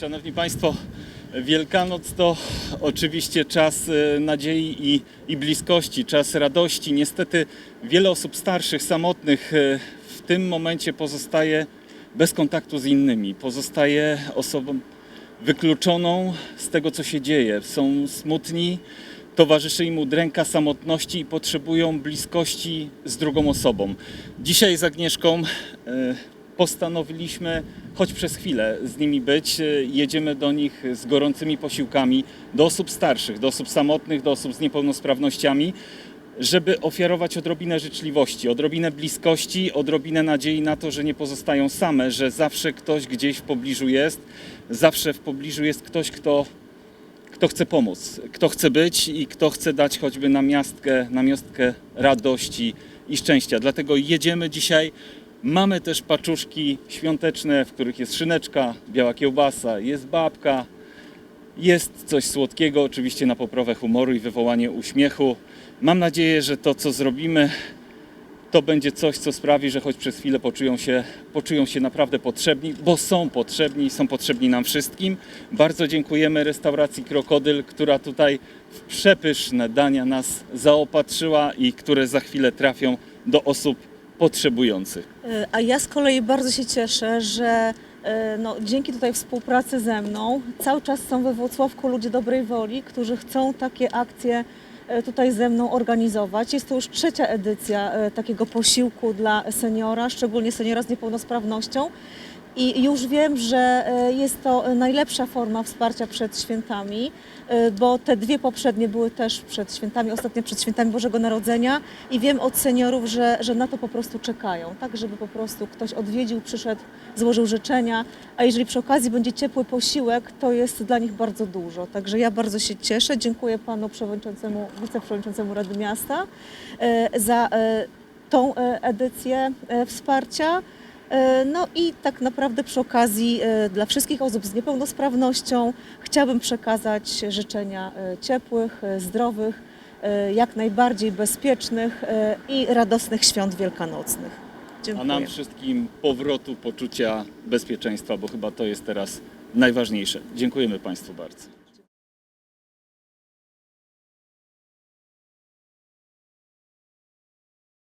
Szanowni Państwo, Wielkanoc to oczywiście czas e, nadziei i, i bliskości, czas radości. Niestety wiele osób starszych, samotnych e, w tym momencie pozostaje bez kontaktu z innymi, pozostaje osobą wykluczoną z tego, co się dzieje. Są smutni, towarzyszy im udręka samotności i potrzebują bliskości z drugą osobą. Dzisiaj z Agnieszką e, postanowiliśmy choć przez chwilę z nimi być. E, Jedziemy do nich z gorącymi posiłkami, do osób starszych, do osób samotnych, do osób z niepełnosprawnościami, żeby ofiarować odrobinę życzliwości, odrobinę bliskości, odrobinę nadziei na to, że nie pozostają same, że zawsze ktoś gdzieś w pobliżu jest, zawsze w pobliżu jest ktoś, kto kto chce pomóc, kto chce być i kto chce dać choćby namiastkę, namiastkę radości i szczęścia. Dlatego jedziemy dzisiaj. Mamy też paczuszki świąteczne, w których jest szyneczka, biała kiełbasa, jest babka, jest coś słodkiego, oczywiście na poprawę humoru i wywołanie uśmiechu. Mam nadzieję, że to, co zrobimy, to będzie coś, co sprawi, że choć przez chwilę poczują się, poczują się naprawdę potrzebni, bo są potrzebni, są potrzebni nam wszystkim. Bardzo dziękujemy restauracji Krokodyl, która tutaj w przepyszne dania nas zaopatrzyła i które za chwilę trafią do osób potrzebujących. E, A ja z kolei bardzo się cieszę, że e, no, dzięki tutaj współpracy ze mną cały czas są we Włocławku ludzie dobrej woli, którzy chcą takie akcje e, tutaj ze mną organizować. Jest to już trzecia edycja takiego posiłku dla seniora, szczególnie seniora z niepełnosprawnością. I już wiem, że e, jest to najlepsza forma wsparcia przed świętami, e, bo te dwie poprzednie były też przed świętami, ostatnie przed świętami Bożego Narodzenia i wiem od seniorów, że, że na to po prostu czekają, tak żeby po prostu ktoś odwiedził, przyszedł, złożył życzenia, a jeżeli przy okazji będzie ciepły posiłek, to jest dla nich bardzo dużo. Także ja bardzo się cieszę, dziękuję panu przewodniczącemu, wiceprzewodniczącemu Rady Miasta e, za tą edycję wsparcia. E, No i tak naprawdę przy okazji e, dla wszystkich osób z niepełnosprawnością chciałabym przekazać życzenia e, ciepłych, zdrowych, jak najbardziej bezpiecznych i radosnych świąt wielkanocnych. A Dziękuję. nam wszystkim powrotu poczucia bezpieczeństwa, bo chyba to jest teraz najważniejsze. Dziękujemy Państwu bardzo.